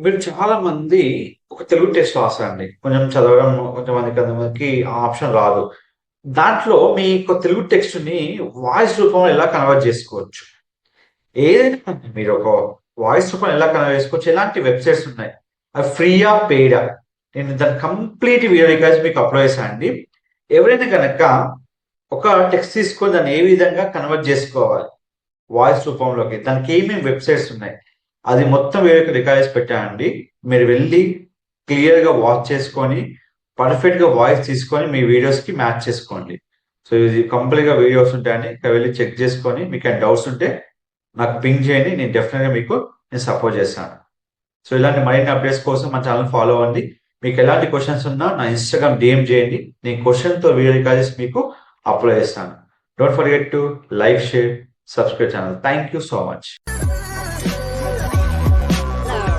మీరు చాలా మంది ఒక తెలుగు టెస్ట్ రాస్తారండి. కొంచెం చదవడం కొంతమంది కొంతమందికి ఆప్షన్ రాదు. దాంట్లో మీ యొక్క తెలుగు టెక్స్ట్‌ని వాయిస్ రూపంలో ఎలా కన్వర్ట్ చేసుకోవచ్చు ఏదైనా మీరు ఒక వాయిస్ రూపంలో ఎలా కన్వర్ట్ చేసుకోవచ్చు? ఎలాంటి వెబ్‌సైట్స్ ఉన్నాయి? అవి ఫ్రీయా? పెయిడా? నేను దాని కంప్లీట్ వీడియో రికార్డ్స్ మీకు అప్‌లోడ్ చేశా అండి. ఎవరైనా కనుక ఒక టెక్స్ట్ తీసుకొని దాన్ని ఏ విధంగా కన్వర్ట్ చేసుకోవాలి వాయిస్ రూపంలోకి దానికి ఏమేమి వెబ్‌సైట్స్ ఉన్నాయి? అది మొత్తం వీడియో రికార్డ్స్ పెట్టానండి. మీరు వెళ్ళి క్లియర్‌గా వాచ్ చేసుకొని, పర్ఫెక్ట్‌గా వాయిస్ తీసుకొని మీ వీడియోస్‌కి మ్యాచ్ చేసుకోండి. సో, ఇది కంప్లీట్‌గా వీడియోస్ ఉంటాయని వెళ్ళి చెక్ చేసుకొని మీకేమైనా డౌట్స్ ఉంటే నాకు పింగ్ చేయండి. నేను డెఫినెట్గా మీకు నేను సపోర్ట్ చేస్తాను. సో, ఇలాంటి మరిన్ని అప్డేట్స్ కోసం మా ఛానల్ ఫాలో అవ్వండి. మీకు ఎలాంటి క్వశ్చన్స్ ఉన్నా నా ఇన్‌స్టాగ్రామ్ డిఎం చేయండి. నేను క్వశ్చన్తో వీడియో రికార్డ్ చేసి మీకు అప్‌లోడ్ చేస్తాను. Don't forget to like, share, subscribe channel thank you so much.